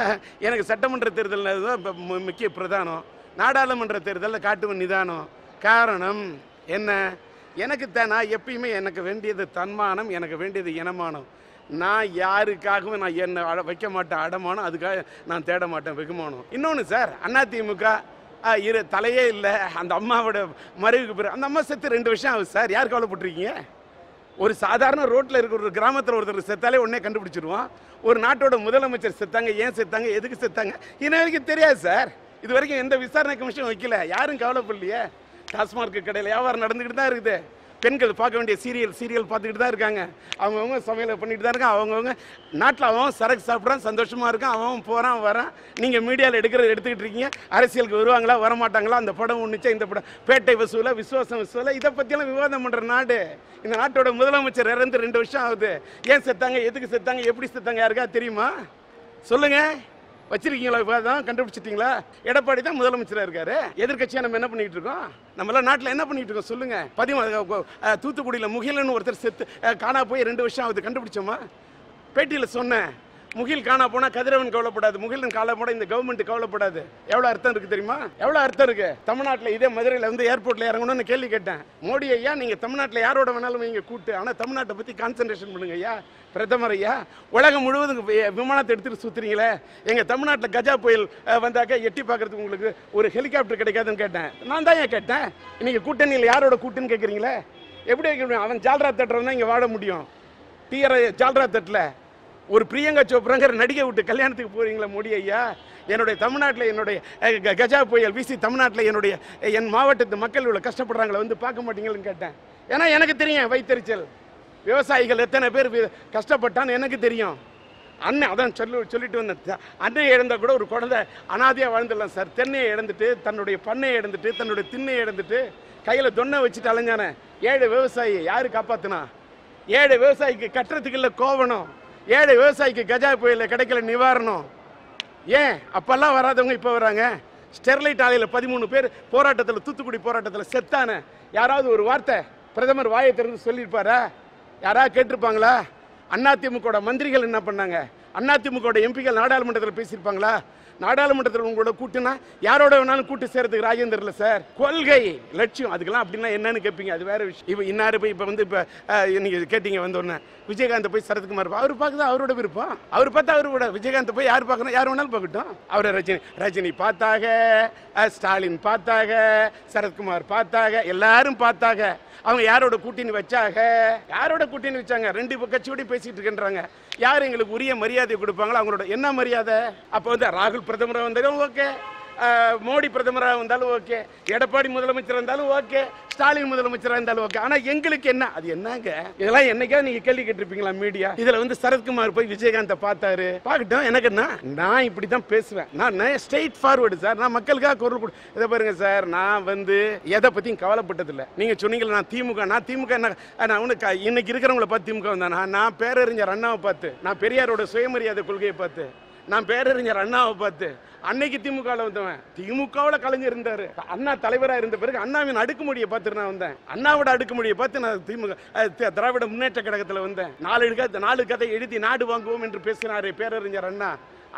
எனக்கு சட்டமன்ற தேர்தல் தான் முக்கிய பிரதானம். நாடாளுமன்ற தேர்தலில் காட்டுவன் நிதானம். காரணம் என்ன? எனக்கு த நான் எப்பயுமே எனக்கு வேண்டியது தன்மானம் எனக்கு வேண்டியது இனமானம். நான் யாருக்காகவும் நான் என்ன அட- வைக்க மாட்டேன். அடமானம் அதுக்காக நான் தேட மாட்டேன் வெகுமானம். இன்னொன்று சார் அதிமுக ஆ, இரு தலையே இல்லை. அந்த அம்மாவோட மறைவுக்கு பிறகு அந்த அம்மா செத்து ரெண்டு வருஷம் ஆகுது சார். யார் கவலைப்பட்டிருக்கீங்க? ஒரு சாதாரண ரோட்டில் இருக்கிற ஒரு கிராமத்தில் ஒருத்தர் செத்தாலே உடனே கண்டுபிடிச்சிருவோம் ஒரு நாட்டோட முதலமைச்சர் செத்தாங்க ஏன் செத்தாங்க எதுக்கு செத்தாங்க? இன்ன வரைக்கும் தெரியாது சார். இது வரைக்கும் எந்த விசாரணை கமிஷன் வைக்கல. யாரும் கவலைப்படலையே. டாஸ்மார்க் கடையில் வியாபாரம் நடந்துக்கிட்டு தான் இருக்குது. பெண்கள் பார்க்க வேண்டிய சீரியல் சீரியல் பார்த்துக்கிட்டு தான் இருக்காங்க. அவங்கவுங்க சமையலை பண்ணிட்டு தான் இருக்காங்க. அவங்கவுங்க நாட்டில் அவன் சரக்கு சாப்பிட்றான் சந்தோஷமாக இருக்கான் அவன் போகிறான் வரான். நீங்கள் மீடியாவில் எடுக்கிறது எடுத்துக்கிட்டு இருக்கீங்க. அரசியலுக்கு வருவாங்களா வரமாட்டாங்களா? அந்த படம் ஒன்றுச்சா இந்த படம். பேட்டை வசூலா விசுவாசம் வசூலா இதை பற்றியெல்லாம் விவாதம் பண்ணுற நாடு. இந்த நாட்டோட முதலமைச்சர் இறந்து ரெண்டு வருஷம் ஆகுது. ஏன் செத்தாங்க எதுக்கு செத்தாங்க எப்படி செத்தாங்க யாருக்கா தெரியுமா? சொல்லுங்கள் வச்சிருக்கீங்களா? தான் கண்டுபிடிச்சிட்டீங்களா? எடப்பாடி தான் முதலமைச்சராக இருக்காரு. எதிர்கட்சியாக நம்ம என்ன பண்ணிட்டு இருக்கோம்? நம்மளாம் நாட்டில் என்ன பண்ணிட்டு இருக்கோம் சொல்லுங்க. பதிமூ தூத்துக்குடியில் முகிலன்னு ஒருத்தர் செத்து காணா போய் ரெண்டு வருஷம் ஆகுது. கண்டுபிடிச்சோமா? பேட்டியில் சொன்னேன். முகில் காணா போனா கதிரவன் கவலைப்படாது முகிலன் காலை போட இந்த கவர்மெண்ட் கவலைப்படாது. எவ்வளவு அர்த்தம் இருக்கு தெரியுமா? எவ்வளவு அர்த்தம் இருக்கு? தமிழ்நாட்டில் இதே மதுரையில் வந்து ஏர்போர்ட்ல இறங்கணும்னு கேள்வி கேட்டேன். மோடி ஐயா நீங்க தமிழ்நாட்டில் யாரோட வேணாலும் நீங்க கூட்டு ஆனா தமிழ்நாட்டை பத்தி கான்சென்ட்ரேஷன் பண்ணுங்க ஐயா பிரதமர் ஐயா. உலகம் முழுவதும் விமானத்தை எடுத்துட்டு சுத்துறீங்களே. எங்க தமிழ்நாட்டில் கஜா புயல் வந்தாக்க எட்டி பார்க்கறதுக்கு உங்களுக்கு ஒரு ஹெலிகாப்டர் கிடைக்காதுன்னு கேட்டேன். நான் தான் ஏன் கேட்டேன்? இன்னைக்கு கூட்டணியில் யாரோட கூட்டுன்னு கேட்குறீங்களே எப்படி வைக்க முடியும் அவன் ஜால்ரா தட்டுறவன் தான் இங்கே வாழ முடியும். டிஆர் ஜால்ரா தட்டில். ஒரு பிரியங்கா சோப்ராங்கிற நடிகை விட்டு கல்யாணத்துக்கு போறீங்களா மோடி ஐயா? என்னுடைய தமிழ்நாட்டில் என்னுடைய க- கஜா புயல் வீசி தமிழ்நாட்டில் என்னுடைய என் மாவட்டத்து மக்கள் இவ்வளோ கஷ்டப்படுறாங்களே வந்து பார்க்க மாட்டீங்களான்னு கேட்டேன். ஏன்னா எனக்கு தெரியும் வைத்தறிச்சல். விவசாயிகள் எத்தனை பேர் கஷ்டப்பட்டான்னு எனக்கு தெரியும். அண்ணன் அதான் சொல்லி சொல்லிட்டு வந்தேன். அண்ணன் இழந்தா கூட ஒரு குழந்தை அனாதையாக வாழ்ந்துடலாம் சார். தென்னையை இழந்துட்டு தன்னுடைய பண்ணையை இழந்துட்டு தன்னுடைய திண்ணையை இழந்துட்டு கையில் தொன்னை வச்சுட்டு அலைஞ்சானே. ஏழை விவசாயி யார் காப்பாற்றினா ஏழை விவசாயிக்கு கட்டுறதுக்கு இல்லை கோவணம். ஏழை விவசாயிக்கு கஜா புயலில் கிடைக்கல நிவாரணம். ஏன்? அப்பெல்லாம் வராதவங்க இப்போ வராங்க. ஸ்டெர்லைட் ஆலையில் பதிமூணு பேர் போராட்டத்தில் தூத்துக்குடி போராட்டத்தில் செத்தான. யாராவது ஒரு வார்த்தை பிரதமர் வாயை திறந்து சொல்லியிருப்பாரா? யாராவது கேட்டிருப்பாங்களா? அதிமுக மந்திரிகள் என்ன பண்ணாங்க? அதிமுக எம்பிகள் நாடாளுமன்றத்தில் பேசியிருப்பாங்களா? நாடாளுமன்றத்தில் உங்களோட கூட்டுனா யாரோட வேணாலும் கூட்டு சேர்றதுக்கு ராஜேந்தர்ல சார் கொள்கை லட்சியம் அதுக்கெல்லாம் அப்படின்னா என்னன்னு கேட்பீங்க? அது வேற விஷயம். இப்போ இன்னாரு போய் இப்போ வந்து இப்போ நீங்கள் கேட்டீங்க வந்தோடனே விஜயகாந்த் போய் சரத்குமார் அவர் பார்க்குறது அவரோட விருப்பம். அவர் பார்த்தா அவரோட விஜயகாந்த் போய் யார் பார்க்கணும் யார் வேணாலும் பார்க்கட்டும். அவரை ரஜினி ரஜினி பார்த்தாக ஸ்டாலின் பார்த்தாக சரத்குமார் பார்த்தாக எல்லாரும் பார்த்தாக. அவங்க யாரோட கூட்டணி வச்சாக யாரோட கூட்டணி வச்சாங்க? ரெண்டு கட்சியோடய பேசிட்டு இருக்கின்றாங்க. யார் எங்களுக்கு உரிய மரியாதை கொடுப்பாங்களோ அவங்களோட என்ன மரியாதை? அப்போ வந்து ராகுல் பிரதமராக வந்தாலும் ஓகே. மோடி பிரதமராக இருந்தாலும் ஓகே எடப்பாடி முதலமைச்சராக இருந்தாலும் ஓகே ஸ்டாலின் முதலமைச்சராக இருந்தாலும் ஓகே. ஆனால் எங்களுக்கு என்ன அது என்னங்க? இதெல்லாம் என்னைக்கா நீங்க கேள்வி கேட்டிருப்பீங்களா மீடியா இதுல வந்து சரத்குமார் போய் விஜயகாந்தை பார்த்தாரு. பார்க்கட்டும் எனக்கு என்ன? நான் இப்படி தான் பேசுவேன். நான் ஸ்ட்ரெயிட் ஃபார்வர்டு சார் நான் மக்களுக்காக குரல் கொடு இதை பாருங்க சார் நான் வந்து எதை பத்தியும் கவலைப்பட்டதில்லை. நீங்க சொன்னீங்களா நான் திமுக நான் திமுக என்ன நான் உனக்கு இன்னைக்கு இருக்கிறவங்கள பார்த்து திமுக வந்தானா? நான் பேரறிஞர் அண்ணாவை பார்த்து நான் பெரியாரோட சுயமரியாதை கொள்கையை பார்த்து நான் பேரறிஞர் அண்ணாவை பார்த்து அன்னைக்கு திமுகவில் வந்தவன். திமுகவில் கலைஞர் இருந்தார். அண்ணா தலைவராக இருந்த பிறகு அண்ணாவின் அடுக்குமொழியை பார்த்து நான் வந்தேன். அண்ணாவோட அடுக்குமொழியை பார்த்து நான் திமுக திராவிட முன்னேற்ற கழகத்தில் வந்தேன். நாலு கதை நாலு கதை எழுதி நாடு வாங்குவோம் என்று பேசினார் பேரறிஞர் அண்ணா.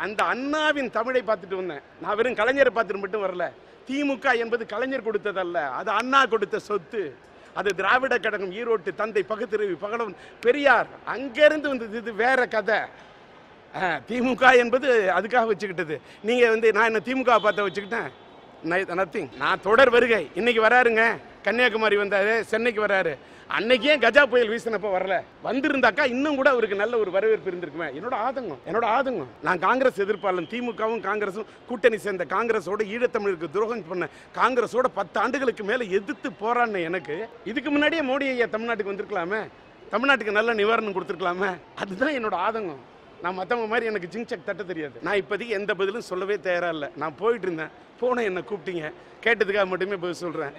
அந்த அண்ணாவின் தமிழை பார்த்துட்டு வந்தேன். நான் வெறும் கலைஞரை பார்த்துட்டு மட்டும் வரல. திமுக என்பது கலைஞர் கொடுத்ததல்ல. அது அண்ணா கொடுத்த சொத்து. அது திராவிட கழகம் ஈரோட்டு தந்தை பகுத்தறிவு பகலவன் பெரியார் அங்கிருந்து வந்தது. இது வேற கதை. திமுக என்பது அதுக்காக வச்சுக்கிட்டது. நீங்கள் வந்து நான் என்ன திமுக பார்த்த வச்சுக்கிட்டேன்? நத்திங் நான் தொடர் வருகை. இன்னைக்கு வராருங்க. கன்னியாகுமரி வந்தாரு சென்னைக்கு வராரு. அன்னைக்கே கஜா புயல் வீசினப்ப வரல? வந்திருந்தாக்கா இன்னும் கூட அவருக்கு நல்ல ஒரு வரவேற்பு இருந்திருக்குமே. என்னோட ஆதங்கம் என்னோட ஆதங்கம். நான் காங்கிரஸ் எதிர்ப்பாளன் திமுகவும் காங்கிரஸும் கூட்டணி சேர்ந்த காங்கிரஸோட ஈழத்தமிழுக்கு துரோகம் பண்ண காங்கிரஸோட பத்து ஆண்டுகளுக்கு மேலே எதிர்த்து போராடின எனக்கு இதுக்கு முன்னாடியே மோடி ஐயா தமிழ்நாட்டுக்கு வந்திருக்கலாமே? தமிழ்நாட்டுக்கு நல்ல நிவாரணம் கொடுத்துருக்கலாமே? அதுதான் என்னோட ஆதங்கம். நான் மற்றவங்க மாதிரி எனக்கு ஜிங்சக் தட்ட தெரியாது. நான் இப்போதைக்கு எந்த பதிலும் சொல்லவே தயாராக இல்லை. நான் போயிட்டு இருந்தேன். போன என்னை கூப்பிட்டீங்க. கேட்டதுக்காக மட்டுமே பதில் சொல்கிறேன்